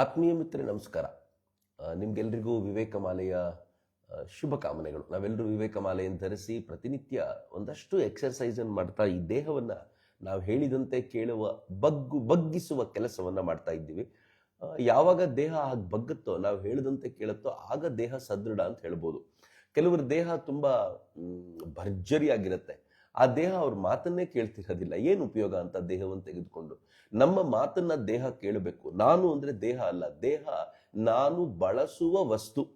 ಆತ್ಮೀಯ ಮಿತ್ರ ನಮಸ್ಕಾರ. ನಿಮ್ಗೆಲ್ರಿಗೂ ವಿವೇಕಮಾಲೆಯ ಶುಭಕಾಮನೆಗಳು ಶುಭ ಕಾಮನೆಗಳು. ನಾವೆಲ್ಲರೂ ವಿವೇಕಮಾಲೆಯನ್ನು ಧರಿಸಿ ಪ್ರತಿನಿತ್ಯ ಒಂದಷ್ಟು ಎಕ್ಸರ್ಸೈಸ್ ಅನ್ನು ಮಾಡ್ತಾ ಈ ದೇಹವನ್ನ ನಾವು ಹೇಳಿದಂತೆ ಕೇಳುವ, ಬಗ್ಗು, ಬಗ್ಗಿಸುವ ಕೆಲಸವನ್ನ ಮಾಡ್ತಾ ಇದ್ದೀವಿ. ಯಾವಾಗ ದೇಹ ಹಾಗೆ ಬಗ್ಗುತ್ತೋ, ನಾವು ಹೇಳಿದಂತೆ ಕೇಳುತ್ತೋ, ಆಗ ದೇಹ ಸದೃಢ ಅಂತ ಹೇಳ್ಬೋದು. ಕೆಲವರ ದೇಹ ತುಂಬಾ ಭರ್ಜರಿಯಾಗಿರುತ್ತೆ. ಆ ದೇಹ ಅವ್ರ ಮಾತನ್ನೇ ಕೇಳ್ತಿರೋದಿಲ್ಲ. ಏನು ಉಪಯೋಗ ಅಂತ ದೇಹವನ್ನು ತೆಗೆದುಕೊಂಡು? ನಮ್ಮ ಮಾತನ್ನ ದೇಹ ಕೇಳಬೇಕು. ನಾನು ಅಂದ್ರೆ ದೇಹ ಅಲ್ಲ. ದೇಹ ನಾನು ಬಳಸುವ ವಸ್ತು.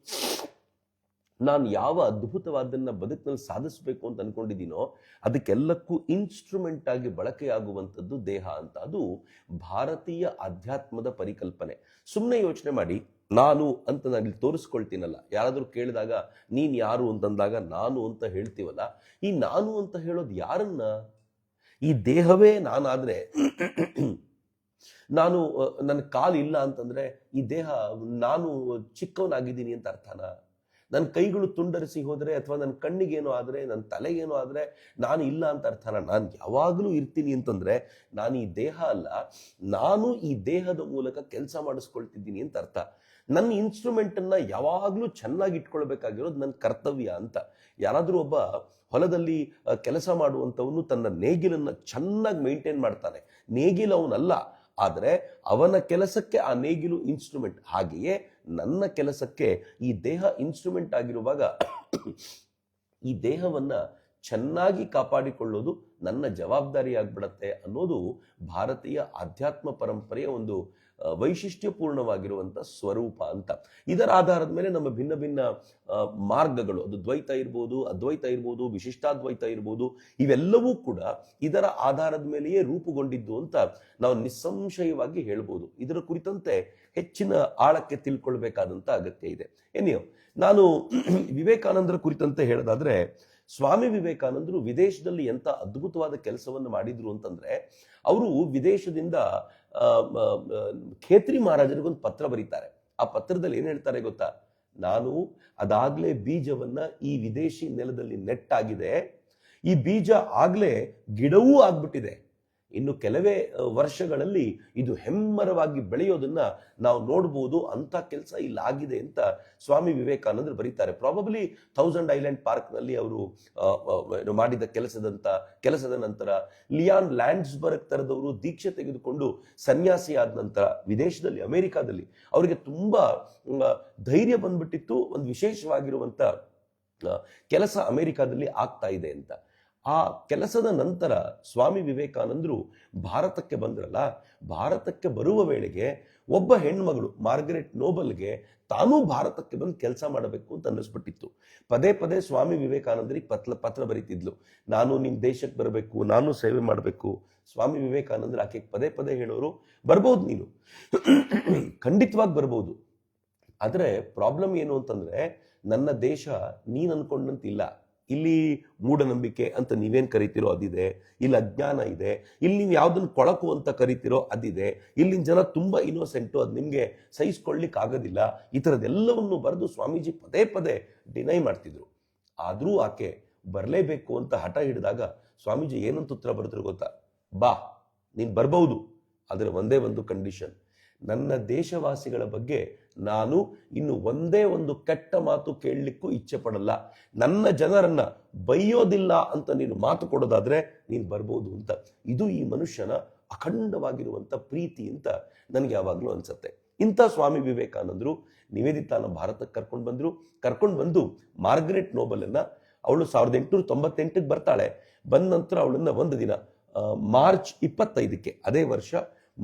ನಾನು ಯಾವ ಅದ್ಭುತವಾದನ್ನ ಬದುಕಿನಲ್ಲಿ ಸಾಧಿಸಬೇಕು ಅಂತ ಅನ್ಕೊಂಡಿದ್ದೀನೋ ಅದಕ್ಕೆಲ್ಲಕ್ಕೂ ಇನ್ಸ್ಟ್ರೂಮೆಂಟ್ ಆಗಿ ಬಳಕೆಯಾಗುವಂಥದ್ದು ದೇಹ ಅಂತ. ಅದು ಭಾರತೀಯ ಅಧ್ಯಾತ್ಮದ ಪರಿಕಲ್ಪನೆ. ಸುಮ್ಮನೆ ಯೋಚನೆ ಮಾಡಿ. ನಾನು ಅಂತ ನಾನು ಇಲ್ಲಿ ತೋರಿಸ್ಕೊಳ್ತೀನಲ್ಲ. ಯಾರಾದರೂ ಕೇಳಿದಾಗ, ನೀನು ಯಾರು? ಅಂತಂದಾಗ ನಾನು ಅಂತ ಹೇಳ್ತೀವಲ್ಲ. ಈ ನಾನು ಅಂತ ಹೇಳೋದು ಯಾರನ್ನ? ಈ ದೇಹವೇ ನಾನಾದರೆ, ನಾನು ನನ್ನ ಕಾಲು ಇಲ್ಲ ಅಂತಂದರೆ, ಈ ದೇಹ, ನಾನು ಚಿಕ್ಕವನಾಗಿದ್ದೀನಿ ಅಂತ ಅರ್ಥನ? ನನ್ನ ಕೈಗಳು ತುಂಡರಿಸಿ ಹೋದರೆ ಅಥವಾ ನನ್ನ ಕಣ್ಣಿಗೇನೋ ಆದರೆ ನನ್ನ ತಲೆಗೇನೋ ಆದರೆ, ನಾನು ಇಲ್ಲ ಅಂತ ಅರ್ಥನ? ನಾನು ಯಾವಾಗಲೂ ಇರ್ತೀನಿ ಅಂತಂದರೆ, ನಾನು ಈ ದೇಹ ಅಲ್ಲ, ನಾನು ಈ ದೇಹದ ಮೂಲಕ ಕೆಲಸ ಮಾಡಿಸ್ಕೊಳ್ತಿದ್ದೀನಿ ಅಂತ ಅರ್ಥ. ನನ್ನ ಇನ್ಸ್ಟ್ರೂಮೆಂಟ್ ಅನ್ನ ಯಾವಾಗಲೂ ಚೆನ್ನಾಗಿ ಇಟ್ಕೊಳ್ಬೇಕಾಗಿರೋದು ನನ್ನ ಕರ್ತವ್ಯ ಅಂತ. ಯಾರಾದರೂ ಒಬ್ಬ ಹೊಲದಲ್ಲಿ ಕೆಲಸ ಮಾಡುವಂಥವನು ತನ್ನ ನೇಗಿಲನ್ನು ಚೆನ್ನಾಗಿ ಮೇಂಟೈನ್ ಮಾಡ್ತಾನೆ. ನೇಗಿಲು ಅವನಲ್ಲ. ಆದರೆ ಅವನ ಕೆಲಸಕ್ಕೆ ಆ ನೇಗಿಲು ಇನ್ಸ್ಟ್ರೂಮೆಂಟ್ ಹಾಗೆಯೇ ನನ್ನ ಕೆಲಸಕ್ಕೆ ಈ ದೇಹ ಇನ್ಸ್ಟ್ರೂಮೆಂಟ್ ಆಗಿರುವಾಗ ಈ ದೇಹವನ್ನ ಚೆನ್ನಾಗಿ ಕಾಪಾಡಿಕೊಳ್ಳೋದು ನನ್ನ ಜವಾಬ್ದಾರಿ ಆಗ್ಬಿಡತ್ತೆ ಅನ್ನೋದು ಭಾರತೀಯ ಆಧ್ಯಾತ್ಮ ಪರಂಪರೆಯ ಒಂದು ಆ, ವೈಶಿಷ್ಟ್ಯಪೂರ್ಣವಾಗಿರುವಂತ ಸ್ವರೂಪ ಅಂತ. ಇದರ ಆಧಾರದ ಮೇಲೆ ನಮ್ಮ ಭಿನ್ನ ಭಿನ್ನ ಮಾರ್ಗಗಳು ಅದು ದ್ವೈತ ಇರ್ಬೋದು ಅದ್ವೈತ ಇರ್ಬೋದು ವಿಶಿಷ್ಟಾದ್ವೈತ ಇರ್ಬೋದು ಇವೆಲ್ಲವೂ ಕೂಡ ಇದರ ಆಧಾರದ ಮೇಲೆಯೇ ರೂಪುಗೊಂಡಿದ್ದು ಅಂತ ನಾವು ನಿಸ್ಸಂಶಯವಾಗಿ ಹೇಳ್ಬೋದು. ಇದರ ಕುರಿತಂತೆ ಹೆಚ್ಚಿನ ಆಳಕ್ಕೆ ತಿಳ್ಕೊಳ್ಬೇಕಾದಂಥ ಅಗತ್ಯ ಇದೆ. ಏನಿಯೋ ನಾನು ವಿವೇಕಾನಂದರ ಕುರಿತಂತೆ ಹೇಳೋದಾದರೆ ಸ್ವಾಮಿ ವಿವೇಕಾನಂದರು ವಿದೇಶದಲ್ಲಿ ಎಂಥ ಅದ್ಭುತವಾದ ಕೆಲಸವನ್ನು ಮಾಡಿದ್ರು ಅಂತಂದ್ರೆ ಅವರು ವಿದೇಶದಿಂದ ಖೇತ್ರಿ ಮಹಾರಾಜನಿಗೊಂದು ಪತ್ರ ಬರೀತಾರೆ. ಆ ಪತ್ರದಲ್ಲಿ ಏನು ಹೇಳ್ತಾರೆ ಗೊತ್ತಾ? ನಾನು ಅದಾಗ್ಲೇ ಬೀಜವನ್ನ ಈ ವಿದೇಶಿ ನೆಲದಲ್ಲಿ ನೆಟ್ಟಾಗಿದೆ. ಈ ಬೀಜ ಆಗ್ಲೇ ಗಿಡವೂ ಆಗ್ಬಿಟ್ಟಿದೆ. ಇನ್ನು ಕೆಲವೇ ವರ್ಷಗಳಲ್ಲಿ ಇದು ಹೆಮ್ಮರವಾಗಿ ಬೆಳೆಯೋದನ್ನ ನಾವು ನೋಡ್ಬೋದು ಅಂತ ಕೆಲಸ ಇಲ್ಲಿ, ಆಗಿದೆ ಅಂತ ಸ್ವಾಮಿ ವಿವೇಕಾನಂದರು ಬರೀತಾರೆ. ಪ್ರಾಬಬ್ಲಿ ಥೌಸಂಡ್ ಐಲ್ಯಾಂಡ್ ಪಾರ್ಕ್ನಲ್ಲಿ ಅವರು ಮಾಡಿದ ಕೆಲಸದಂತ ಕೆಲಸದ ನಂತರ ಲಿಯಾನ್ ಲ್ಯಾಂಡ್ಸ್ಬರ್ಗ್ ತರದವರು ದೀಕ್ಷೆ ತೆಗೆದುಕೊಂಡು ಸನ್ಯಾಸಿ ಆದ ನಂತರ ವಿದೇಶದಲ್ಲಿ, ಅಮೆರಿಕಾದಲ್ಲಿ ಅವರಿಗೆ ತುಂಬಾ ಧೈರ್ಯ ಬಂದ್ಬಿಟ್ಟಿತ್ತು. ಒಂದು ವಿಶೇಷವಾಗಿರುವಂತ ಕೆಲಸ ಅಮೆರಿಕಾದಲ್ಲಿ ಆಗ್ತಾ ಇದೆ ಅಂತ. ಆ ಕೆಲಸದ ನಂತರ ಸ್ವಾಮಿ ವಿವೇಕಾನಂದರು ಭಾರತಕ್ಕೆ ಬಂದ್ರಲ್ಲ, ಭಾರತಕ್ಕೆ ಬರುವ ವೇಳೆಗೆ ಒಬ್ಬ ಹೆಣ್ಮಗಳು ಮಾರ್ಗರೆಟ್ ನೋಬಲ್ಗೆ ತಾನೂ ಭಾರತಕ್ಕೆ ಬಂದು ಕೆಲಸ ಮಾಡಬೇಕು ಅಂತ ಅನ್ನಿಸ್ಬಿಟ್ಟಿತ್ತು. ಪದೇ ಪದೇ ಸ್ವಾಮಿ ವಿವೇಕಾನಂದರಿಗೆ ಪತ್ರ ಪತ್ರ ಬರೀತಿದ್ಲು. ನಾನು ನಿಮ್ಮ ದೇಶಕ್ಕೆ ಬರಬೇಕು, ನಾನು ಸೇವೆ ಮಾಡಬೇಕು. ಸ್ವಾಮಿ ವಿವೇಕಾನಂದರು ಆಕೆಗೆ ಪದೇ ಪದೇ ಹೇಳೋರು, ಬರ್ಬೋದು ನೀನು. ಖಂಡಿತವಾಗಿ ಬರ್ಬೋದು. ಆದರೆ ಪ್ರಾಬ್ಲಮ್ ಏನು ಅಂತಂದರೆ, ನನ್ನ ದೇಶ ನೀನು ಅನ್ಕೊಂಡಂತಿಲ್ಲ. ಇಲ್ಲಿ ಮೂಢನಂಬಿಕೆ ಅಂತ ನೀವೇನು ಕರಿತೀರೋ ಅದಿದೆ, ಇಲ್ಲಿ ಅಜ್ಞಾನ ಇದೆ, ಇಲ್ಲಿ ನೀವು ಯಾವುದನ್ನು ಕೊಳಕು ಅಂತ ಕರಿತೀರೋ ಅದಿದೆ, ಇಲ್ಲಿನ ಜನ ತುಂಬ ಇನ್ನೋಸೆಂಟು ಅದು ನಿಮಗೆ ಸಹಿಸ್ಕೊಳ್ಳಿಕ್ ಆಗೋದಿಲ್ಲ. ಈ ಥರದ್ದೆಲ್ಲವನ್ನು ಬರೆದು ಸ್ವಾಮೀಜಿ ಪದೇ ಪದೇ ಡಿನೈ ಮಾಡ್ತಿದ್ರು. ಆದರೂ ಆಕೆ ಬರಲೇಬೇಕು ಅಂತ ಹಠ ಹಿಡಿದಾಗ ಸ್ವಾಮೀಜಿ ಏನಂತ ಉತ್ತರ ಬರೆದ್ರು ಗೊತ್ತಾ? ಬಾ, ನೀನು ಬರ್ಬೌದು ಆದರೆ ಒಂದೇ ಒಂದು ಕಂಡೀಷನ್ ನನ್ನ ದೇಶವಾಸಿಗಳ ಬಗ್ಗೆ ನಾನು ಇನ್ನು ಒಂದೇ ಒಂದು ಕೆಟ್ಟ ಮಾತು ಕೇಳಲಿಕ್ಕೂ ಇಚ್ಛೆ ಪಡಲ್ಲ. ನನ್ನ ಜನರನ್ನ ಬೈಯೋದಿಲ್ಲ ಅಂತ ನೀನು ಮಾತು ಕೊಡೋದಾದ್ರೆ ನೀನು ಬರ್ಬೋದು ಅಂತ. ಇದು ಈ ಮನುಷ್ಯನ ಅಖಂಡವಾಗಿರುವಂಥ ಪ್ರೀತಿ ಅಂತ ನನಗೆ ಯಾವಾಗಲೂ ಅನಿಸುತ್ತೆ. ಇಂಥ ಸ್ವಾಮಿ ವಿವೇಕಾನಂದರು ನಿವೇದಿತಾನ ಭಾರತಕ್ಕೆ ಕರ್ಕೊಂಡು ಬಂದರು. ಕರ್ಕೊಂಡು ಬಂದು ಮಾರ್ಗ್ರೆಟ್ ನೋಬಲನ್ನು ಅವಳು ಸಾವಿರದ ಎಂಟುನೂರ ತೊಂಬತ್ತೆಂಟಕ್ಕೆ ಬರ್ತಾಳೆ. ಬಂದ ನಂತರ ಅವಳನ್ನು ಒಂದು ದಿನ ಮಾರ್ಚ್ ಇಪ್ಪತ್ತೈದಕ್ಕೆ, ಅದೇ ವರ್ಷ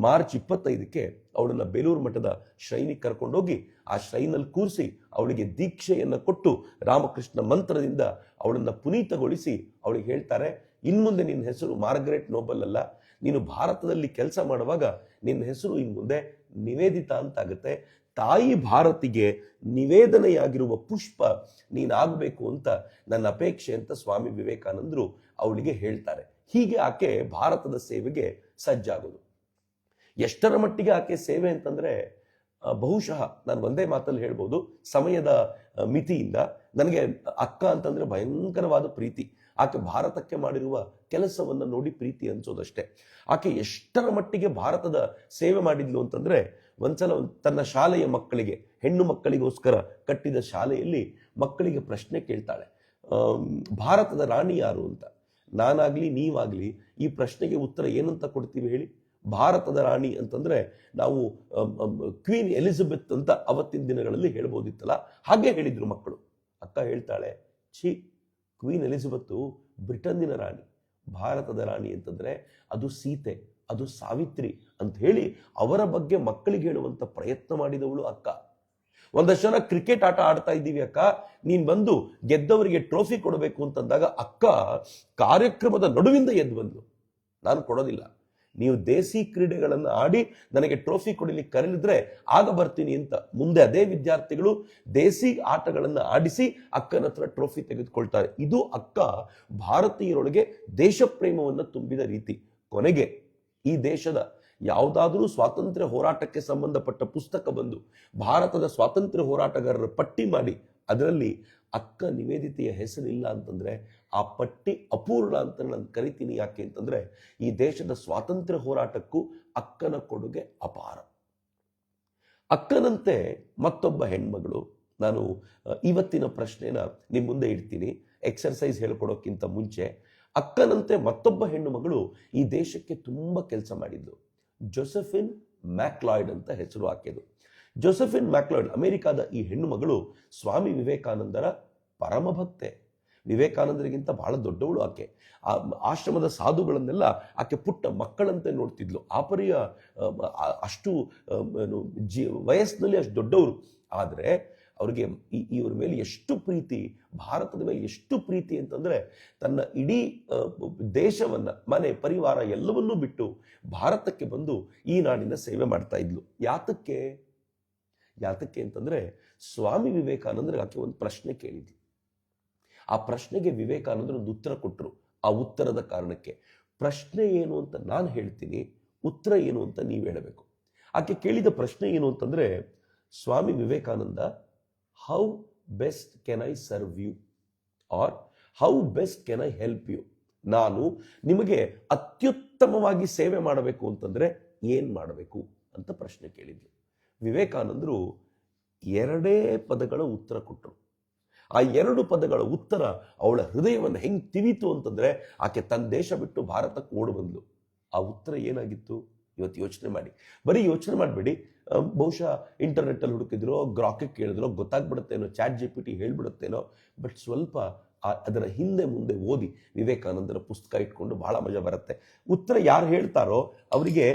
ಮಾರ್ಚ್ ಇಪ್ಪತ್ತೈದಕ್ಕೆ ಅವಳನ್ನ ಬೇಲೂರು ಮಠದ ಶ್ರೈನಿಗೆ ಕರ್ಕೊಂಡೋಗಿ ಆ ಶ್ರೈನಲ್ಲಿ ಕೂರಿಸಿ ಅವಳಿಗೆ ದೀಕ್ಷೆಯನ್ನು ಕೊಟ್ಟು ರಾಮಕೃಷ್ಣ ಮಂತ್ರದಿಂದ ಅವಳನ್ನು ಪುನೀತಗೊಳಿಸಿ ಅವಳಿಗೆ ಹೇಳ್ತಾರೆ ಇನ್ಮುಂದೆ ನಿನ್ನ ಹೆಸರು ಮಾರ್ಗರೆಟ್ ನೋಬಲ್ ಅಲ್ಲ, ನೀನು ಭಾರತದಲ್ಲಿ ಕೆಲಸ ಮಾಡುವಾಗ ನಿನ್ನ ಹೆಸರು ಇನ್ಮುಂದೆ ನಿವೇದಿತ ಅಂತಾಗುತ್ತೆ. ತಾಯಿ ಭಾರತಿಗೆ ನಿವೇದನೆಯಾಗಿರುವ ಪುಷ್ಪ ನೀನಾಗಬೇಕು ಅಂತ ನನ್ನ ಅಪೇಕ್ಷೆ ಅಂತ ಸ್ವಾಮಿ ವಿವೇಕಾನಂದರು ಅವಳಿಗೆ ಹೇಳ್ತಾರೆ. ಹೀಗೆ ಆಕೆ ಭಾರತದ ಸೇವೆಗೆ ಸಜ್ಜಾಗೋದು. ಎಷ್ಟರ ಮಟ್ಟಿಗೆ ಆಕೆ ಸೇವೆ ಅಂತಂದ್ರೆ ಬಹುಶಃ ನಾನು ಒಂದೇ ಮಾತಲ್ಲಿ ಹೇಳ್ಬೋದು, ಸಮಯದ ಮಿತಿಯಿಂದ ನನಗೆ ಅಕ್ಕ ಅಂತಂದ್ರೆ ಭಯಂಕರವಾದ ಪ್ರೀತಿ. ಆಕೆ ಭಾರತಕ್ಕೆ ಮಾಡಿರುವ ಕೆಲಸವನ್ನ ನೋಡಿ ಪ್ರೀತಿ ಅನ್ಸೋದಷ್ಟೇ. ಆಕೆ ಎಷ್ಟರ ಮಟ್ಟಿಗೆ ಭಾರತದ ಸೇವೆ ಮಾಡಿದ್ಲು ಅಂತಂದ್ರೆ, ಒಂದ್ಸಲ ಒಂದ್- ತನ್ನ ಶಾಲೆಯ ಮಕ್ಕಳಿಗೆ, ಹೆಣ್ಣು ಮಕ್ಕಳಿಗೋಸ್ಕರ ಕಟ್ಟಿದ ಶಾಲೆಯಲ್ಲಿ ಮಕ್ಕಳಿಗೆ ಪ್ರಶ್ನೆ ಕೇಳ್ತಾಳೆ ಭಾರತದ ರಾಣಿ ಯಾರು ಅಂತ? ನಾನಾಗಲಿ, ನೀವಾಗಲಿ, ಈ ಪ್ರಶ್ನೆಗೆ ಉತ್ತರ ಏನಂತ ಕೊಡ್ತೀವಿ ಹೇಳಿ? ಭಾರತದ ರಾಣಿ ಅಂತಂದರೆ ನಾವು ಕ್ವೀನ್ ಎಲಿಜಬೆತ್ ಅಂತ ಅವತ್ತಿನ ದಿನಗಳಲ್ಲಿ ಹೇಳ್ಬೋದಿತ್ತಲ್ಲ, ಹಾಗೆ ಹೇಳಿದರು ಮಕ್ಕಳು. ಅಕ್ಕ ಹೇಳ್ತಾಳೆ, ಛೀ, ಕ್ವೀನ್ ಎಲಿಜಬೆತ್ತು ಬ್ರಿಟನ್ನಿನ ರಾಣಿ, ಭಾರತದ ರಾಣಿ ಅಂತಂದರೆ ಅದು ಸೀತೆ, ಅದು ಸಾವಿತ್ರಿ ಅಂತ ಹೇಳಿ ಅವರ ಬಗ್ಗೆ ಮಕ್ಕಳಿಗೆ ಹೇಳುವಂಥ ಪ್ರಯತ್ನ ಮಾಡಿದವಳು ಅಕ್ಕ. ಒಂದಷ್ಟು ಜನ ಕ್ರಿಕೆಟ್ ಆಟ ಆಡ್ತಾ ಇದ್ದೀವಿ ಅಕ್ಕ, ನೀನ್ ಬಂದು ಗೆದ್ದವರಿಗೆ ಟ್ರೋಫಿ ಕೊಡಬೇಕು ಅಂತಂದಾಗ ಅಕ್ಕ ಕಾರ್ಯಕ್ರಮದ ನಡುವಿಂದ ಎದ್ದು ಬಂದು ನಾನು ಕೊಡೋದಿಲ್ಲ. ನೀವು ದೇಸಿ ಕ್ರೀಡೆಗಳನ್ನು ಆಡಿ ನನಗೆ ಟ್ರೋಫಿ ಕೊಡಲಿಕ್ಕೆ ಕರೆಲಿದ್ರೆ ಆಗ ಬರ್ತೀನಿ ಅಂತ. ಮುಂದೆ ಅದೇ ವಿದ್ಯಾರ್ಥಿಗಳು ದೇಸಿ ಆಟಗಳನ್ನು ಆಡಿಸಿ ಅಕ್ಕನ ಹತ್ರ ಟ್ರೋಫಿ ತೆಗೆದುಕೊಳ್ತಾರೆ. ಇದು ಅಕ್ಕ ಭಾರತೀಯರೊಳಗೆ ದೇಶ ಪ್ರೇಮವನ್ನು ತುಂಬಿದ ರೀತಿ. ಕೊನೆಗೆ ಈ ದೇಶದ ಯಾವುದಾದರೂ ಸ್ವಾತಂತ್ರ್ಯ ಹೋರಾಟಕ್ಕೆ ಸಂಬಂಧಪಟ್ಟ ಪುಸ್ತಕ ಬಂದು ಭಾರತದ ಸ್ವಾತಂತ್ರ್ಯ ಹೋರಾಟಗಾರರ ಪಟ್ಟಿ ಮಾಡಿ, ಅದರಲ್ಲಿ ಅಕ್ಕ ನಿವೇದಿತೆಯ ಹೆಸರಿಲ್ಲ ಅಂತಂದ್ರೆ, ಆ ಪಟ್ಟಿ ಅಪೂರ್ಣ ಅಂತ ನಾನು ಕರಿತೀನಿ ಯಾಕೆ ಅಂತಂದ್ರೆ, ಈ ದೇಶದ ಸ್ವಾತಂತ್ರ್ಯ ಹೋರಾಟಕ್ಕೂ ಅಕ್ಕನ ಕೊಡುಗೆ ಅಪಾರ. ಅಕ್ಕನಂತೆ ಮತ್ತೊಬ್ಬ ಹೆಣ್ಮಗಳು, ನಾನು ಇವತ್ತಿನ ಪ್ರಶ್ನೆನ ನಿಮ್ಮ ಮುಂದೆ ಇಡ್ತೀನಿ. ಎಕ್ಸರ್ಸೈಸ್ ಹೇಳ್ಕೊಡೋಕ್ಕಿಂತ ಮುಂಚೆ, ಅಕ್ಕನಂತೆ ಮತ್ತೊಬ್ಬ ಹೆಣ್ಣು ಮಗಳು ಈ ದೇಶಕ್ಕೆ ತುಂಬಾ ಕೆಲಸ ಮಾಡಿದ್ದು ಜೋಸೆಫಿನ್ ಮ್ಯಾಕ್ಲಾಯ್ಡ್ ಅಂತ ಹೆಸರು ಹಾಕಿದ್ದು. ಜೋಸೆಫಿನ್ ಮ್ಯಾಕ್ಲೋಡ್ ಅಮೆರಿಕಾದ ಈ ಹೆಣ್ಣು ಮಗಳು ಸ್ವಾಮಿ ವಿವೇಕಾನಂದರ ಪರಮ ಭಕ್ತೆ ವಿವೇಕಾನಂದರಿಗಿಂತ ಬಹಳ ದೊಡ್ಡವಳು ಆಕೆ. ಆ ಆಶ್ರಮದ ಸಾಧುಗಳನ್ನೆಲ್ಲ ಆಕೆ ಪುಟ್ಟ ಮಕ್ಕಳಂತೆ ನೋಡ್ತಿದ್ಲು. ಆ ಪರಿಯ ಅಷ್ಟು ಜಿ, ವಯಸ್ಸಿನಲ್ಲಿ ಅಷ್ಟು ದೊಡ್ಡವರು. ಆದರೆ ಅವರಿಗೆ ಈ- ಇವ್ರ ಮೇಲೆ ಎಷ್ಟು ಪ್ರೀತಿ, ಭಾರತದ ಮೇಲೆ ಎಷ್ಟು ಪ್ರೀತಿ ಅಂತಂದರೆ ತನ್ನ ಇಡೀ ದೇಶವನ್ನ, ಮನೆ, ಪರಿವಾರ ಎಲ್ಲವನ್ನೂ ಬಿಟ್ಟು ಭಾರತಕ್ಕೆ ಬಂದು ಈ ನಾಡಿನ ಸೇವೆ ಮಾಡ್ತಾ ಇದ್ಲು. ಯಾತಕ್ಕೆ? ಯಾತಕ್ಕೆ ಅಂತಂದರೆ ಸ್ವಾಮಿ ವಿವೇಕಾನಂದರು ಆಕೆ ಒಂದು ಪ್ರಶ್ನೆ ಕೇಳಿದ್ವಿ ಆ ಪ್ರಶ್ನೆಗೆ ವಿವೇಕಾನಂದರು ಒಂದು ಉತ್ತರ ಕೊಟ್ಟರು ಆ ಉತ್ತರದ ಕಾರಣಕ್ಕೆ ಪ್ರಶ್ನೆ ಏನು ಅಂತ ನಾನು ಹೇಳ್ತೀನಿ, ಉತ್ತರ ಏನು ಅಂತ ನೀವು ಹೇಳಬೇಕು. ಆಕೆ ಕೇಳಿದ ಪ್ರಶ್ನೆ ಏನು ಅಂತಂದರೆ, Swami Vivekananda how best can I serve you or how best can I help you ನಾನು ನಿಮಗೆ ಅತ್ಯುತ್ತಮವಾಗಿ ಸೇವೆ ಮಾಡಬೇಕು ಅಂತಂದರೆ ಏನು ಮಾಡಬೇಕು ಅಂತ ಪ್ರಶ್ನೆ ಕೇಳಿದ್ಲು. ವಿವೇಕಾನಂದರು ಎರಡೇ ಪದಗಳ ಉತ್ತರ ಕೊಟ್ಟರು ಆ ಎರಡು ಪದಗಳ ಉತ್ತರ ಅವಳ ಹೃದಯವನ್ನು ಹೆಂಗೆ ತಿವಿತು ಅಂತಂದರೆ ಆಕೆ ತನ್ನ ದೇಶ ಬಿಟ್ಟು ಭಾರತಕ್ಕೆ ಓಡಿ ಬಂದಳು ಆ ಉತ್ತರ ಏನಾಗಿತ್ತು? ಇವತ್ತು ಯೋಚನೆ ಮಾಡಿ. ಬರೀ ಯೋಚನೆ ಮಾಡಬೇಡಿ. ಬಹುಶಃ ಇಂಟರ್ನೆಟ್ಟಲ್ಲಿ ಹುಡುಕಿದ್ರೋ ಗ್ರಾಕಿಗೆ ಕೇಳಿದ್ರೋ ಗೊತ್ತಾಗ್ಬಿಡುತ್ತೇನೋ ಚಾಟ್ ಜಿ ಪಿ ಟಿ ಹೇಳ್ಬಿಡುತ್ತೇನೋ ಬಟ್ ಸ್ವಲ್ಪ ಅದರ ಹಿಂದೆ ಮುಂದೆ ಓದಿ ವಿವೇಕಾನಂದರ ಪುಸ್ತಕ ಇಟ್ಕೊಂಡು ಬಹಳ ಮಜಾ ಬರುತ್ತೆ. ಉತ್ತರ ಯಾರು ಹೇಳ್ತಾರೋ ಅವರಿಗೆ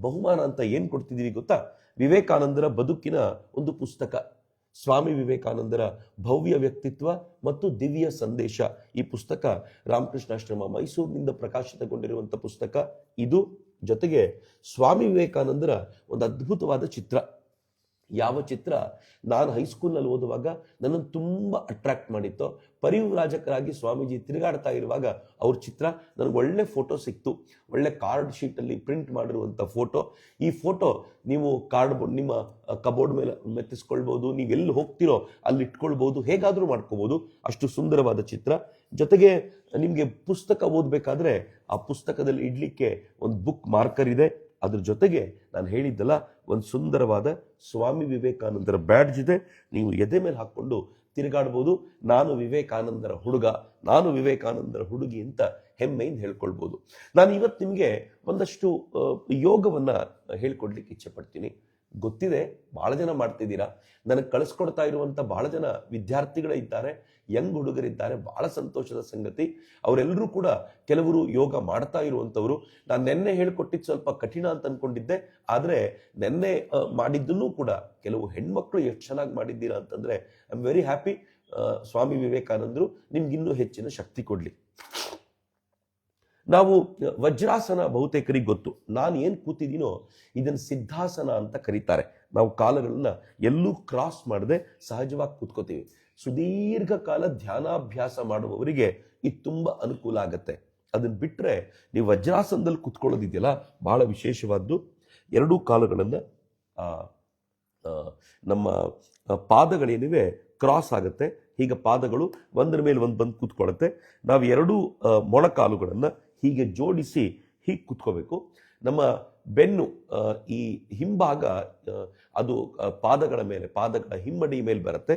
ಬಹುಮಾನ ಅಂತ ಏನು ಕೊಡ್ತಿದ್ದೀವಿ ಗೊತ್ತಾ? ವಿವೇಕಾನಂದರ ಬದುಕಿನ ಒಂದು ಪುಸ್ತಕ. ಸ್ವಾಮಿ ವಿವೇಕಾನಂದರ ಭವ್ಯ ವ್ಯಕ್ತಿತ್ವ ಮತ್ತು ದಿವ್ಯ ಸಂದೇಶ. ಈ ಪುಸ್ತಕ ರಾಮಕೃಷ್ಣಾಶ್ರಮ ಮೈಸೂರಿನಿಂದ ಪ್ರಕಾಶಿತಗೊಂಡಿರುವಂಥ ಪುಸ್ತಕ. ಇದು ಜೊತೆಗೆ ಸ್ವಾಮಿ ವಿವೇಕಾನಂದರ ಒಂದು ಅದ್ಭುತವಾದ ಚಿತ್ರ. ಯಾವ ಚಿತ್ರ ನಾನು ಹೈಸ್ಕೂಲ್ನಲ್ಲಿ ಓದುವಾಗ ನನ್ನನ್ನು ತುಂಬ ಅಟ್ರಾಕ್ಟ್ ಮಾಡಿತ್ತು. ಪರಿವ್ರಾಜಕರಾಗಿ ಸ್ವಾಮೀಜಿ ತಿರುಗಾಡ್ತಾ ಇರುವಾಗ ಅವ್ರ ಚಿತ್ರ ನನಗೆ ಒಳ್ಳೆ ಫೋಟೋ ಸಿಕ್ತು. ಒಳ್ಳೆ ಕಾರ್ಡ್ ಶೀಟಲ್ಲಿ ಪ್ರಿಂಟ್ ಮಾಡಿರುವಂಥ ಫೋಟೋ ಈ ಫೋಟೋ ನೀವು ಕಾರ್ಡ್ ನಿಮ್ಮ ಕಬೋರ್ಡ್ ಮೇಲೆ ಮೆತ್ತಿಸ್ಕೊಳ್ಬೋದು, ನೀವು ಎಲ್ಲಿ ಹೋಗ್ತಿರೋ ಅಲ್ಲಿ ಇಟ್ಕೊಳ್ಬೋದು, ಹೇಗಾದರೂ ಮಾಡ್ಕೋಬೋದು. ಅಷ್ಟು ಸುಂದರವಾದ ಚಿತ್ರ. ಜೊತೆಗೆ ನಿಮಗೆ ಪುಸ್ತಕ ಓದಬೇಕಾದ್ರೆ ಆ ಪುಸ್ತಕದಲ್ಲಿ ಇಡಲಿಕ್ಕೆ ಒಂದು ಬುಕ್ ಮಾರ್ಕರ್ ಇದೆ. ಅದ್ರ ಜೊತೆಗೆ ನಾನು ಹೇಳಿದ್ದಲ್ಲ ಒಂದು ಸುಂದರವಾದ ಸ್ವಾಮಿ ವಿವೇಕಾನಂದರ ಬ್ಯಾಡ್ಜ್ ಇದೆ. ನೀವು ಎದೆ ಮೇಲೆ ಹಾಕ್ಕೊಂಡು ತಿರುಗಾಡ್ಬೋದು. ನಾನು ವಿವೇಕಾನಂದರ ಹುಡುಗ, ನಾನು ವಿವೇಕಾನಂದರ ಹುಡುಗಿ ಅಂತ ಹೆಮ್ಮೆಯಿಂದ ಹೇಳ್ಕೊಳ್ಬೋದು. ನಾನು ಇವತ್ತು ನಿಮಗೆ ಒಂದಷ್ಟು ಯೋಗವನ್ನು ಹೇಳ್ಕೊಡ್ಲಿಕ್ಕೆ ಇಚ್ಛೆ ಪಡ್ತೀನಿ ಗೊತ್ತಿದೆ ಬಹಳ ಜನ ಮಾಡ್ತಿದ್ದೀರಾ. ನನಗೆ ಕಳಿಸ್ಕೊಡ್ತಾ ಇರುವಂಥ ಬಹಳ ಜನ ವಿದ್ಯಾರ್ಥಿಗಳೇ ಇದ್ದಾರೆ. ಯಂಗ್ ಹುಡುಗರಿದ್ದಾರೆ ಬಹಳ ಸಂತೋಷದ ಸಂಗತಿ. ಅವರೆಲ್ಲರೂ ಕೂಡ ಕೆಲವರು ಯೋಗ ಮಾಡ್ತಾ ಇರುವಂತವರು ನಾನು ನಿನ್ನೆ ಹೇಳ್ಕೊಟ್ಟಿದ್ದು ಸ್ವಲ್ಪ ಕಠಿಣ ಅಂತ ಅನ್ಕೊಂಡಿದ್ದೆ. ಆದ್ರೆ ನಿನ್ನೆ ಮಾಡಿದ್ದನ್ನು ಕೂಡ ಕೆಲವು ಹೆಣ್ಮಕ್ಳು ಎಷ್ಟು ಚೆನ್ನಾಗಿ ಮಾಡಿದ್ದೀರಾ ಅಂತಂದ್ರೆ I am very happy Swami ವಿವೇಕಾನಂದರು ನಿಮ್ಗಿನ್ನೂ ಹೆಚ್ಚಿನ ಶಕ್ತಿ ಕೊಡ್ಲಿ. ನಾವು ವಜ್ರಾಸನ ಬಹುತೇಕರಿಗೆ ಗೊತ್ತು. ನಾನು ಏನು ಕೂತಿದ್ದೀನೋ ಇದನ್ನು ಸಿದ್ಧಾಸನ ಅಂತ ಕರೀತಾರೆ. ನಾವು ಕಾಲಗಳನ್ನ ಎಲ್ಲೂ ಕ್ರಾಸ್ ಮಾಡದೆ ಸಹಜವಾಗಿ ಕೂತ್ಕೋತೀವಿ. ಸುದೀರ್ಘ ಕಾಲ ಧ್ಯಾನಾಭ್ಯಾಸ ಮಾಡುವವರಿಗೆ ಇದು ತುಂಬ ಅನುಕೂಲ ಆಗುತ್ತೆ. ಅದನ್ನ ಬಿಟ್ರೆ ನೀವು ವಜ್ರಾಸನದಲ್ಲಿ ಕುತ್ಕೊಳ್ಳೋದಿದೆಯಲ್ಲ, ಬಹಳ ವಿಶೇಷವಾದ್ದು. ಎರಡೂ ಕಾಲುಗಳನ್ನು ನಮ್ಮ ಪಾದಗಳೇನಿವೆ ಕ್ರಾಸ್ ಆಗುತ್ತೆ. ಹೀಗೆ ಪಾದಗಳು ಒಂದರ ಮೇಲೆ ಒಂದು ಬಂದು ಕೂತ್ಕೊಳ್ಳುತ್ತೆ. ನಾವು ಎರಡೂ ಮೊಣಕಾಲುಗಳನ್ನು ಹೀಗೆ ಜೋಡಿಸಿ ಹೀಗೆ ಕೂತ್ಕೋಬೇಕು. ನಮ್ಮ ಬೆನ್ನು ಈ ಹಿಂಭಾಗ ಅದು ಪಾದಗಳ ಮೇಲೆ, ಪಾದಗಳ ಹಿಮ್ಮಡಿ ಮೇಲೆ ಬರುತ್ತೆ.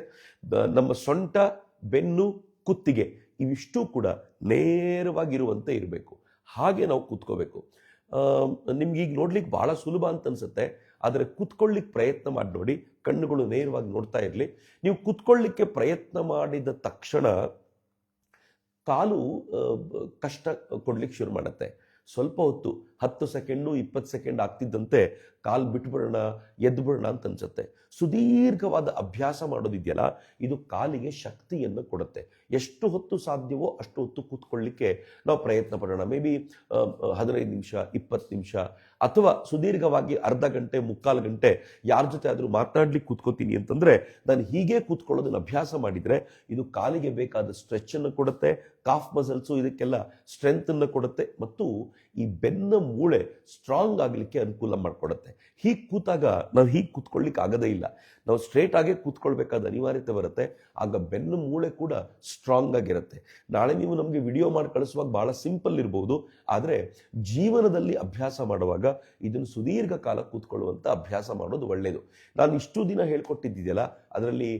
ನಮ್ಮ ಸೊಂಟ, ಬೆನ್ನು, ಕುತ್ತಿಗೆ ಇವಿಷ್ಟು ಕೂಡ ನೇರವಾಗಿರುವಂತೆ ಇರಬೇಕು. ಹಾಗೆ ನಾವು ಕೂತ್ಕೋಬೇಕು. ನಿಮ್ಗೆ ಈಗ ನೋಡ್ಲಿಕ್ಕೆ ಬಹಳ ಸುಲಭ ಅಂತ ಅನ್ಸುತ್ತೆ. ಆದರೆ ಕುತ್ಕೊಳ್ಳಿಕ್ಕೆ ಪ್ರಯತ್ನ ಮಾಡಿ ನೋಡಿ. ಕಣ್ಣುಗಳು ನೇರವಾಗಿ ನೋಡ್ತಾ ಇರಲಿ. ನೀವು ಕುತ್ಕೊಳ್ಳಿಕ್ಕೆ ಪ್ರಯತ್ನ ಮಾಡಿದ ತಕ್ಷಣ ಕಾಲು ಕಷ್ಟ ಕೊಡ್ಲಿಕ್ಕೆ ಶುರು ಮಾಡುತ್ತೆ. ಸ್ವಲ್ಪ ಹೊತ್ತು ಹತ್ತು ಸೆಕೆಂಡು, ಇಪ್ಪತ್ತು ಸೆಕೆಂಡ್ ಆಗ್ತಿದ್ದಂತೆ ಕಾಲು ಬಿಟ್ಬಿಡೋಣ ಎದ್ದುಬಿಡೋಣ ಅಂತ ಅನ್ಸುತ್ತೆ. ಸುದೀರ್ಘವಾದ ಅಭ್ಯಾಸ ಮಾಡೋದಿದೆಯಲ್ಲ, ಇದು ಕಾಲಿಗೆ ಶಕ್ತಿಯನ್ನು ಕೊಡುತ್ತೆ. ಎಷ್ಟು ಹೊತ್ತು ಸಾಧ್ಯವೋ ಅಷ್ಟು ಹೊತ್ತು ಕೂತ್ಕೊಳ್ಳಿಕ್ಕೆ ನಾವು ಪ್ರಯತ್ನ ಪಡೋಣ. ಮೇ ಬಿ ಹದಿನೈದು ನಿಮಿಷ, ಇಪ್ಪತ್ತು ನಿಮಿಷ, ಅಥವಾ ಸುದೀರ್ಘವಾಗಿ ಅರ್ಧ ಗಂಟೆ, ಮುಕ್ಕಾಲು ಗಂಟೆ ಯಾರ ಜೊತೆ ಆದರೂ ಮಾತನಾಡ್ಲಿಕ್ಕೆ ಕೂತ್ಕೋತೀನಿ ಅಂತಂದ್ರೆ, ನಾನು ಹೀಗೆ ಕೂತ್ಕೊಳ್ಳೋದನ್ನ ಅಭ್ಯಾಸ ಮಾಡಿದ್ರೆ ಇದು ಕಾಲಿಗೆ ಬೇಕಾದ ಸ್ಟ್ರೆಚ್ ಅನ್ನು ಕೊಡುತ್ತೆ, ಕಾಫ್ ಮಸಲ್ಸು ಇದಕ್ಕೆಲ್ಲ ಸ್ಟ್ರೆಂತನ್ನು ಕೊಡುತ್ತೆ, ಮತ್ತು ಈ ಬೆನ್ನ ಮೂಳೆ ಸ್ಟ್ರಾಂಗ್ ಆಗಲಿಕ್ಕೆ ಅನುಕೂಲ ಮಾಡಿಕೊಡುತ್ತೆ. ಹೀಗೆ ಕೂತಾಗ ನಾವು ಹೀಗೆ ಕೂತ್ಕೊಳ್ಳಿಕ್ಕೆ ಆಗೋದೇ ಇಲ್ಲ. ನಾವು ಸ್ಟ್ರೇಟ್ ಆಗೇ ಕೂತ್ಕೊಳ್ಬೇಕಾದ ಅನಿವಾರ್ಯತೆ ಬರುತ್ತೆ. ಆಗ ಬೆನ್ನು ಮೂಳೆ ಕೂಡ ಸ್ಟ್ರಾಂಗ್ ಆಗಿರುತ್ತೆ. ನಾಳೆ ನೀವು ನಮಗೆ ವಿಡಿಯೋ ಮಾಡಿ ಕಳಿಸುವಾಗ ಭಾಳ ಸಿಂಪಲ್ ಇರ್ಬೋದು. ಆದರೆ ಜೀವನದಲ್ಲಿ ಅಭ್ಯಾಸ ಮಾಡುವಾಗ ಇದನ್ನು ಸುದೀರ್ಘ ಕಾಲ ಕೂತ್ಕೊಳ್ಳುವಂಥ ಅಭ್ಯಾಸ ಮಾಡೋದು ಒಳ್ಳೆಯದು ನಾನು ಇಷ್ಟು ದಿನ ಹೇಳ್ಕೊಟ್ಟಿದ್ದಿದೆಯಲ್ಲ, ಅದರಲ್ಲಿ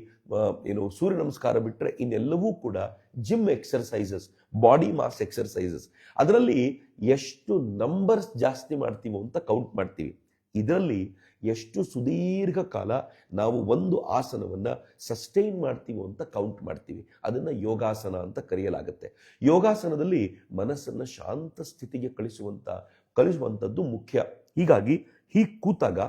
ಏನು ಸೂರ್ಯ ನಮಸ್ಕಾರ ಬಿಟ್ಟರೆ ಇನ್ನೆಲ್ಲವೂ ಕೂಡ gym exercises body mass exercises ಅದರಲ್ಲಿ ಎಷ್ಟು ನಂಬರ್ಸ್ ಜಾಸ್ತಿ ಮಾಡ್ತೀವೋ ಅಂತ ಕೌಂಟ್ ಮಾಡ್ತೀವಿ. ಇದರಲ್ಲಿ ಎಷ್ಟು ಸುದೀರ್ಘ ಕಾಲ ನಾವು ಒಂದು ಆಸನವನ್ನು ಸಸ್ಟೈನ್ ಮಾಡ್ತೀವೋ ಅಂತ ಕೌಂಟ್ ಮಾಡ್ತೀವಿ. ಅದನ್ನು ಯೋಗಾಸನ ಅಂತ ಕರೆಯಲಾಗುತ್ತೆ. ಯೋಗಾಸನದಲ್ಲಿ ಮನಸ್ಸನ್ನು ಶಾಂತ ಸ್ಥಿತಿಗೆ ಕಳಿಸುವಂತ, ಕಳಿಸುವಂಥದ್ದು ಮುಖ್ಯ. ಹೀಗಾಗಿ ಹೀಗೆ ಕೂತಾಗ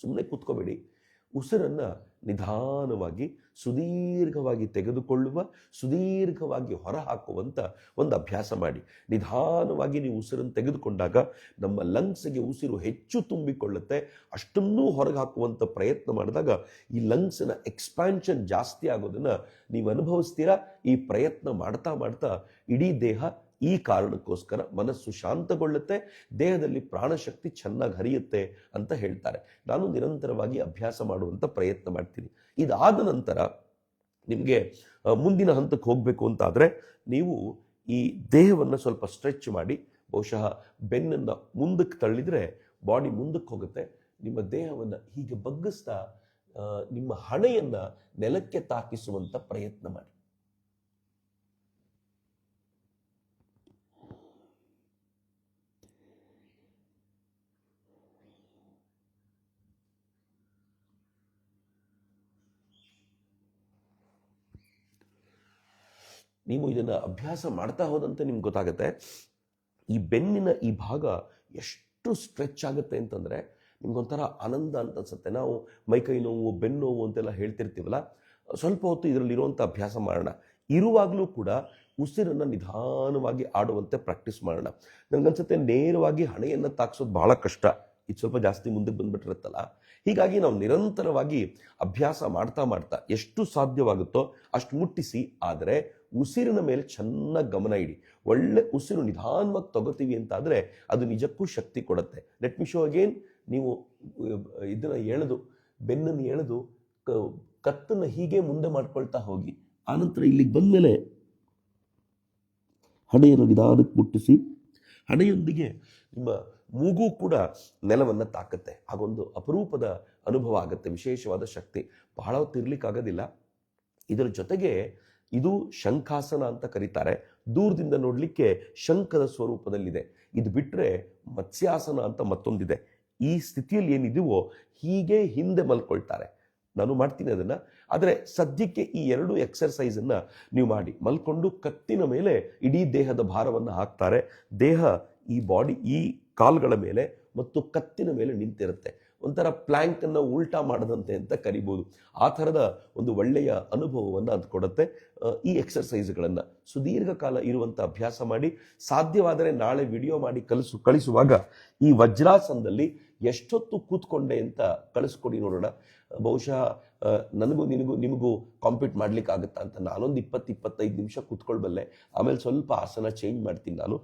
ಸುಮ್ಮನೆ ಕೂತ್ಕೋಬೇಡಿ. ಉಸಿರನ್ನ ನಿಧಾನವಾಗಿ ಸುದೀರ್ಘವಾಗಿ ತೆಗೆದುಕೊಳ್ಳುವ, ಸುದೀರ್ಘವಾಗಿ ಹೊರಹಾಕುವಂಥ ಒಂದು ಅಭ್ಯಾಸ ಮಾಡಿ. ನಿಧಾನವಾಗಿ ನೀವು ಉಸಿರನ್ನು ತೆಗೆದುಕೊಂಡಾಗ ನಮ್ಮ ಲಂಗ್ಸ್ಗೆ ಉಸಿರು ಹೆಚ್ಚು ತುಂಬಿಕೊಳ್ಳುತ್ತೆ. ಅಷ್ಟನ್ನೂ ಹೊರಗೆ ಹಾಕುವಂಥ ಪ್ರಯತ್ನ ಮಾಡಿದಾಗ ಈ ಲಂಗ್ಸ್ನ ಎಕ್ಸ್ಪ್ಯಾನ್ಷನ್ ಜಾಸ್ತಿ ಆಗೋದನ್ನು ನೀವು ಅನುಭವಿಸ್ತೀರಾ? ಈ ಪ್ರಯತ್ನ ಮಾಡ್ತಾ ಮಾಡ್ತಾ ಇಡೀ ದೇಹ ಈ ಕಾರಣಕ್ಕೋಸ್ಕರ ಮನಸ್ಸು ಶಾಂತಗೊಳ್ಳುತ್ತೆ, ದೇಹದಲ್ಲಿ ಪ್ರಾಣಶಕ್ತಿ ಚೆನ್ನಾಗಿ ಹರಿಯುತ್ತೆ ಅಂತ ಹೇಳ್ತಾರೆ. ನಾನು ನಿರಂತರವಾಗಿ ಅಭ್ಯಾಸ ಮಾಡುವಂಥ ಪ್ರಯತ್ನ ಮಾಡ್ತೀನಿ. ಇದಾದ ನಂತರ ನಿಮಗೆ ಮುಂದಿನ ಹಂತಕ್ಕೆ ಹೋಗಬೇಕು ಅಂತಾದರೆ ನೀವು ಈ ದೇಹವನ್ನು ಸ್ವಲ್ಪ ಸ್ಟ್ರೆಚ್ ಮಾಡಿ, ಬಹುಶಃ ಬೆನ್ನನ್ನು ಮುಂದಕ್ಕೆ ತಳ್ಳಿದ್ರೆ ಬಾಡಿ ಮುಂದಕ್ಕೆ ಹೋಗುತ್ತೆ. ನಿಮ್ಮ ದೇಹವನ್ನು ಹೀಗೆ ಬಗ್ಗಿಸ್ತಾ ನಿಮ್ಮ ಹಣೆಯನ್ನ ನೆಲಕ್ಕೆ ತಾಕಿಸುವಂತ ಪ್ರಯತ್ನ ಮಾಡಿ. ನೀವು ಇದನ್ನು ಅಭ್ಯಾಸ ಮಾಡ್ತಾ ಹೋದಂತೆ ನಿಮ್ಗೆ ಗೊತ್ತಾಗುತ್ತೆ. ಈ ಬೆನ್ನಿನ ಈ ಭಾಗ ಎಷ್ಟು ಸ್ಟ್ರೆಚ್ ಆಗುತ್ತೆ ಅಂತಂದರೆ ನಿಮ್ಗೊಂಥರ ಆನಂದ ಅಂತ ಅನ್ಸುತ್ತೆ. ನಾವು ಮೈಕೈ ನೋವು, ಬೆನ್ನು ನೋವು ಅಂತೆಲ್ಲ ಹೇಳ್ತಿರ್ತೀವಲ್ಲ, ಸ್ವಲ್ಪ ಹೊತ್ತು ಇದರಲ್ಲಿರುವಂಥ ಅಭ್ಯಾಸ ಮಾಡೋಣ. ಇರುವಾಗಲೂ ಕೂಡ ಉಸಿರನ್ನು ನಿಧಾನವಾಗಿ ಆಡುವಂತೆ ಪ್ರಾಕ್ಟೀಸ್ ಮಾಡೋಣ. ನನಗನ್ಸುತ್ತೆ ನೇರವಾಗಿ ಹಣೆಯನ್ನು ತಾಕ್ಸೋದು ಬಹಳ ಕಷ್ಟ. ಇದು ಸ್ವಲ್ಪ ಜಾಸ್ತಿ ಮುಂದಕ್ಕೆ ಬಂದುಬಿಟ್ಟಿರುತ್ತಲ್ಲ. ಹೀಗಾಗಿ ನಾವು ನಿರಂತರವಾಗಿ ಅಭ್ಯಾಸ ಮಾಡ್ತಾ ಮಾಡ್ತಾ ಎಷ್ಟು ಸಾಧ್ಯವಾಗುತ್ತೋ ಅಷ್ಟು ಮುಟ್ಟಿಸಿ, ಆದರೆ ಉಸಿರಿನ ಮೇಲೆ ಚೆನ್ನಾಗಿ ಗಮನ ಇಡಿ. ಒಳ್ಳೆ ಉಸಿರು ನಿಧಾನವಾಗಿ ತಗೋತೀವಿ ಅಂತಾದರೆ ಅದು ನಿಜಕ್ಕೂ ಶಕ್ತಿ ಕೊಡುತ್ತೆ. ಲೆಟ್ ಮಿ ಶೋ ಅಗೇನ್ ನೀವು, ಇದನ್ನು ಎಳೆದು, ಬೆನ್ನನ್ನು ಎಳೆದು ಕತ್ತನ್ನು ಹೀಗೆ ಮುಂದೆ ಮಾಡ್ಕೊಳ್ತಾ ಹೋಗಿ. ಆನಂತರ ಇಲ್ಲಿಗೆ ಬಂದಮೇಲೆ ಹಣೆಯನ್ನು ನಿಧಾನಕ್ಕೆ ಮುಟ್ಟಿಸಿ, ಹಣೆಯೊಂದಿಗೆ ನಿಮ್ಮ ಮೂಗು ಕೂಡ ನೆಲವನ್ನು ತಾಕತ್ತೆ. ಹಾಗೊಂದು ಅಪರೂಪದ ಅನುಭವ ಆಗುತ್ತೆ, ವಿಶೇಷವಾದ ಶಕ್ತಿ. ಬಹಳ ಹೊತ್ತು ಇರಲಿಕ್ಕಾಗೋದಿಲ್ಲ. ಇದರ ಜೊತೆಗೆ ಇದು ಶಂಖಾಸನ ಅಂತ ಕರೀತಾರೆ. ದೂರದಿಂದ ನೋಡಲಿಕ್ಕೆ ಶಂಖದ ಸ್ವರೂಪದಲ್ಲಿದೆ. ಇದು ಬಿಟ್ಟರೆ ಮತ್ಸ್ಯಾಸನ ಅಂತ ಮತ್ತೊಂದಿದೆ. ಈ ಸ್ಥಿತಿಯಲ್ಲಿ ಏನಿದೆಯೋ ಹೀಗೆ ಹಿಂದೆ ಮಲ್ಕೊಳ್ತಾರೆ. ನಾನು ಮಾಡ್ತೀನಿ ಅದನ್ನು. ಆದರೆ ಸದ್ಯಕ್ಕೆ ಈ ಎರಡು ಎಕ್ಸರ್ಸೈಸನ್ನು ನೀವು ಮಾಡಿ. ಮಲ್ಕೊಂಡು ಕತ್ತಿನ ಮೇಲೆ ಇಡೀ ದೇಹದ ಭಾರವನ್ನು ಹಾಕ್ತಾರೆ. ದೇಹ, ಈ ಬಾಡಿ ಈ ಕಾಲುಗಳ ಮೇಲೆ ಮತ್ತು ಕತ್ತಿನ ಮೇಲೆ ನಿಂತಿರುತ್ತೆ. ಒಂಥರ ಪ್ಲ್ಯಾಂಕ್ ಅನ್ನ ಉಲ್ಟಾ ಮಾಡದಂತೆ ಅಂತ ಕರಿಬೋದು. ಆ ಥರದ ಒಂದು ಒಳ್ಳೆಯ ಅನುಭವವನ್ನು ಅದು ಕೊಡುತ್ತೆ. ಈ ಎಕ್ಸರ್ಸೈಸ್ಗಳನ್ನು ಸುದೀರ್ಘ ಕಾಲ ಇರುವಂಥ ಅಭ್ಯಾಸ ಮಾಡಿ, ಸಾಧ್ಯವಾದರೆ ನಾಳೆ ವಿಡಿಯೋ ಮಾಡಿ ಕಲಿಸು, ಕಳಿಸುವಾಗ ಈ ವಜ್ರಾಸನದಲ್ಲಿ ಎಷ್ಟೊತ್ತು ಕೂತ್ಕೊಂಡೆ ಅಂತ ಕಳಿಸ್ಕೊಡಿ ನೋಡೋಣ. ಬಹುಶಃ ನನಗೂ ನಿನಗೂ, ನಿಮಗೂ ಕಾಂಪೀಟ್ ಮಾಡ್ಲಿಕ್ಕೆ ಆಗುತ್ತಾ ಅಂತ ನಾನೊಂದು ಇಪ್ಪತ್ತು, ಇಪ್ಪತ್ತೈದು ನಿಮಿಷ ಕೂತ್ಕೊಳ್ಬಲ್ಲೆ. ಆಮೇಲೆ ಸ್ವಲ್ಪ ಆಸನ ಚೇಂಜ್ ಮಾಡ್ತೀನಿ ನಾನು.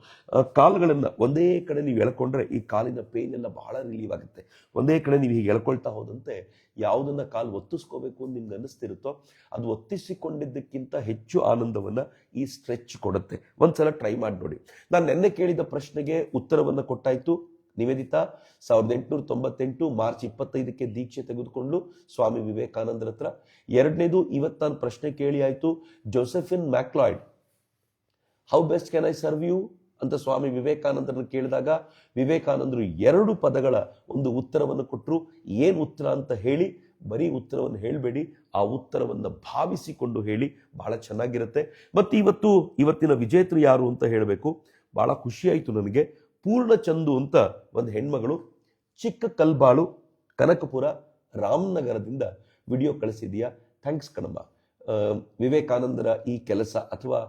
ಕಾಲುಗಳನ್ನು ಒಂದೇ ಕಡೆ ನೀವು ಎಳ್ಕೊಂಡ್ರೆ ಈ ಕಾಲಿನ ಪೇನ್ ಎಲ್ಲ ಬಹಳ ರಿಲೀವ್ ಆಗುತ್ತೆ. ಒಂದೇ ಕಡೆ ನೀವು ಹೀಗೆ ಎಳ್ಕೊಳ್ತಾ ಹೋದಂತೆ ಯಾವುದನ್ನ ಕಾಲು ಒತ್ತಿಸ್ಕೋಬೇಕು ಅಂತ ನಿಮ್ಗೆ ಅನ್ನಿಸ್ತಿರುತ್ತೋ, ಅದು ಒತ್ತಿಸಿಕೊಂಡಿದ್ದಕ್ಕಿಂತ ಹೆಚ್ಚು ಆನಂದವನ್ನು ಈ ಸ್ಟ್ರೆಚ್ ಕೊಡುತ್ತೆ. ಒಂದ್ಸಲ ಟ್ರೈ ಮಾಡಿ ನೋಡಿ. ನಾನು ನೆನ್ನೆ ಕೇಳಿದ ಪ್ರಶ್ನೆಗೆ ಉತ್ತರವನ್ನು ಕೊಟ್ಟಾಯ್ತು. ನಿವೇದಿತಾ ಸಾವಿರದ ಎಂಟುನೂರ ತೊಂಬತ್ತೆಂಟು ಮಾರ್ಚ್ ಇಪ್ಪತ್ತೈದಕ್ಕೆ ದೀಕ್ಷೆ ತೆಗೆದುಕೊಂಡು ಸ್ವಾಮಿ ವಿವೇಕಾನಂದರ ಹತ್ರ. ಎರಡನೇದು ಇವತ್ತು ನಾನು ಪ್ರಶ್ನೆ ಕೇಳಿ ಆಯಿತು, Josephine MacLeod how best can I serve you ಅಂತ ಸ್ವಾಮಿ ವಿವೇಕಾನಂದರನ್ನು ಕೇಳಿದಾಗ ವಿವೇಕಾನಂದರು ಎರಡು ಪದಗಳ ಒಂದು ಉತ್ತರವನ್ನು ಕೊಟ್ಟರು ಏನು ಉತ್ತರ ಅಂತ ಹೇಳಿ, ಬರೀ ಉತ್ತರವನ್ನು ಹೇಳಬೇಡಿ, ಆ ಉತ್ತರವನ್ನು ಭಾವಿಸಿಕೊಂಡು ಹೇಳಿ, ಬಹಳ ಚೆನ್ನಾಗಿರುತ್ತೆ. ಮತ್ತು ಇವತ್ತು ಇವತ್ತಿನ ವಿಜೇತರು ಯಾರು ಅಂತ ಹೇಳಬೇಕು. ಬಹಳ ಖುಷಿಯಾಯಿತು ನನಗೆ. ಪೂರ್ಣಚಂದು ಅಂತ ಒಂದು ಹೆಣ್ಮಗಳು, ಚಿಕ್ಕ ಕಲ್ಬಾಳು, ಕನಕಪುರ, ರಾಮನಗರದಿಂದ ವಿಡಿಯೋ ಕಳಿಸಿದೀಯಾ? ಥ್ಯಾಂಕ್ಸ್ ಕಣಮ್ಮ. ವಿವೇಕಾನಂದರ ಈ ಕೆಲಸ ಅಥವಾ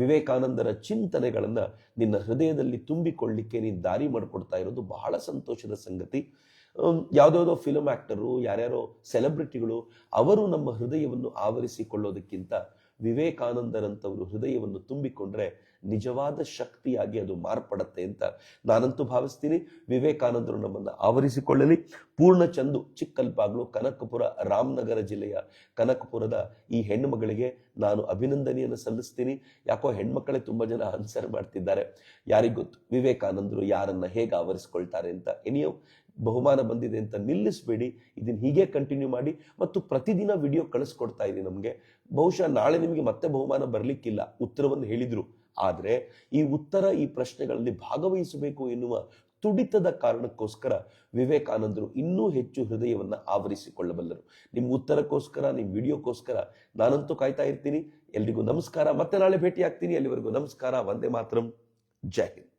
ವಿವೇಕಾನಂದರ ಚಿಂತನೆಗಳನ್ನು ನಿನ್ನ ಹೃದಯದಲ್ಲಿ ತುಂಬಿಕೊಳ್ಳಿಕ್ಕೆ ನೀನು ದಾರಿ ಮಾಡಿಕೊಡ್ತಾ ಇರೋದು ಬಹಳ ಸಂತೋಷದ ಸಂಗತಿ. ಯಾವುದ್ಯಾವುದೋ ಫಿಲಮ್ ಆ್ಯಕ್ಟರು ಯಾರ್ಯಾರೋ ಸೆಲೆಬ್ರಿಟಿಗಳು ಅವರು ನಮ್ಮ ಹೃದಯವನ್ನು ಆವರಿಸಿಕೊಳ್ಳೋದಕ್ಕಿಂತ ವಿವೇಕಾನಂದರಂತವರು ಹೃದಯವನ್ನು ತುಂಬಿಕೊಂಡ್ರೆ ನಿಜವಾದ ಶಕ್ತಿಯಾಗಿ ಅದು ಮಾರ್ಪಡತ್ತೆ ಅಂತ ನಾನಂತೂ ಭಾವಿಸ್ತೀನಿ. ವಿವೇಕಾನಂದರು ನಮ್ಮನ್ನು ಆವರಿಸಿಕೊಳ್ಳಲಿ. ಪೂರ್ಣಚಂದು ಚಿಕ್ಕಲ್ಪಾಗ್ಲು ಕನಕಪುರ, ರಾಮನಗರ ಜಿಲ್ಲೆಯ ಕನಕಪುರದ ಈ ಹೆಣ್ಣು ಮಗಳಿಗೆ ನಾನು ಅಭಿನಂದನೆಯನ್ನು ಸಲ್ಲಿಸ್ತೀನಿ. ಯಾಕೋ ಹೆಣ್ಮಕ್ಕಳೇ ತುಂಬ ಜನ ಆನ್ಸರ್ ಮಾಡ್ತಿದ್ದಾರೆ. ಯಾರಿಗೊತ್ತು ವಿವೇಕಾನಂದರು ಯಾರನ್ನ ಹೇಗೆ ಆವರಿಸ್ಕೊಳ್ತಾರೆ ಅಂತ. ಎನಿಯೋ ಬಹುಮಾನ ಬಂದಿದೆ ಅಂತ ನಿಲ್ಲಿಸಬೇಡಿ, ಇದನ್ನು ಹೀಗೆ ಕಂಟಿನ್ಯೂ ಮಾಡಿ ಮತ್ತು ಪ್ರತಿದಿನ ವಿಡಿಯೋ ಕಳಿಸ್ಕೊಡ್ತಾ ಇದೆ ನಮಗೆ. ಬಹುಶಃ ನಾಳೆ ನಿಮಗೆ ಮತ್ತೆ ಬಹುಮಾನ ಬರಲಿಕ್ಕಿಲ್ಲ, ಉತ್ತರವನ್ನು ಹೇಳಿದರು. ಆದರೆ ಈ ಉತ್ತರ, ಈ ಪ್ರಶ್ನೆಗಳಲ್ಲಿ ಭಾಗವಹಿಸಬೇಕು ಎನ್ನುವ ತುಡಿತದ ಕಾರಣಕ್ಕೋಸ್ಕರ ವಿವೇಕಾನಂದರು ಇನ್ನೂ ಹೆಚ್ಚು ಹೃದಯವನ್ನ ಆವರಿಸಿಕೊಳ್ಳಬಲ್ಲರು. ನಿಮ್ಮ ಉತ್ತರಕ್ಕೋಸ್ಕರ ನಿಮ್ಮ ವಿಡಿಯೋಕ್ಕೋಸ್ಕರ ನಾನಂತೂ ಕಾಯ್ತಾ ಇರ್ತೀನಿ. ಎಲ್ರಿಗೂ ನಮಸ್ಕಾರ. ಮತ್ತೆ ನಾಳೆ ಭೇಟಿ ಆಗ್ತೀನಿ ಅಲ್ಲಿವರೆಗೂ ನಮಸ್ಕಾರ. ವಂದೇ ಮಾತರಂ. ಜೈ ಹಿಂದ್.